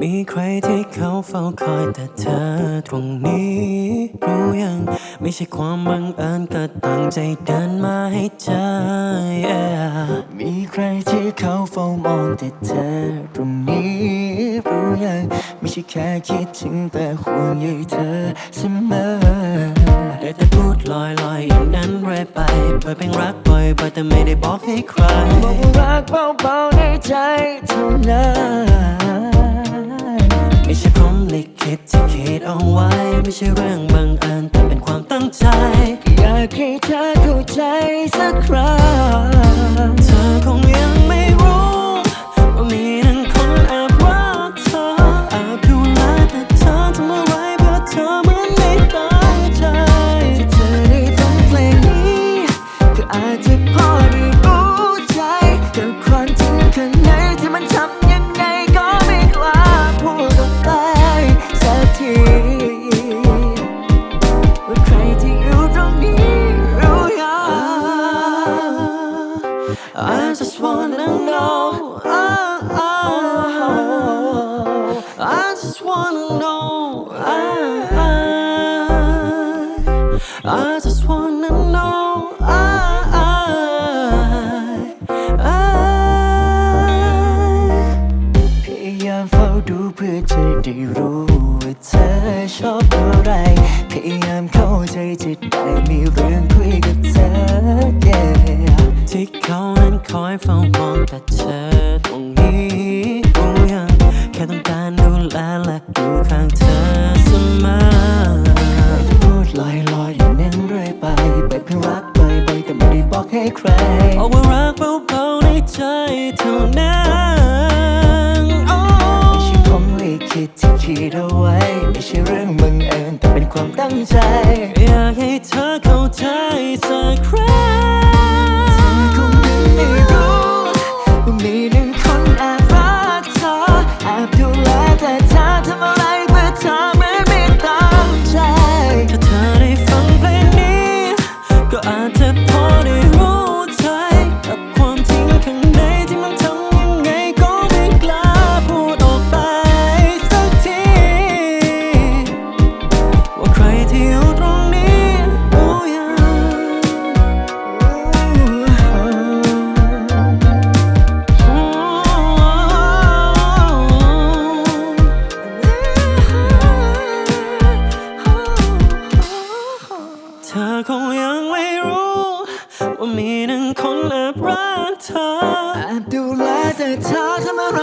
มีใครที่เขาเฝ้าคอยแต่เธอตรงนี้ รู้ยังไม่ใช่ความบังเอิญก็ตั้งใจเดินมาให้เจอ yeah. มีใครที่เขาเฝ้ามองแต่เธอตรงนี้ รู้ยังไม่ใช่แค่คิดถึงแต่ห่วงใยเธอเสมอ ลอยลอยอย่างนั้นเรื่อยไปเปิดเพลงรักบ่อยๆแต่ไม่ได้บอกให้ใครบอกว่ารักเบาๆในใจเท่านั้นไม่ใช่ผมลิขิตที่คิดเอาไว้ ไม่ใช่เรื่องบังเอิญ just wanna know I, I, I just wanna know I, I, I พยายามเฝ้าดูเพื่อจะได้รู้ว่าเธอชอบอะไร พยายามเข้าใจจะได้มีเรื่องคุยกับเธอ yeah ที่เขานั้นคอยเฝ้ามองแต่เธอตรงนี้รู้ยังแค่ต้องการดู อยู่ข้างเธอเสมอพูดลอยลอยๆอย่างนั้นเรื่อยไปแบบเพียงรักบ่อยๆแต่ไม่ได้บอกให้ใครบอกว่ารักเบาๆในใจเท่านั้นโอ้ไม่ใช่ผมลิขิตที่คิดเอาไว้ ไม่ใช่เรื่องบังเอิญแต่เป็นความตั้งใจ อยากให้เธอเข้าใจสักครั้ง คงยังไม่รู้ ว่ามีหนึ่งคนแอบรักเธอแอบดูแลแต่เธอทำอะไร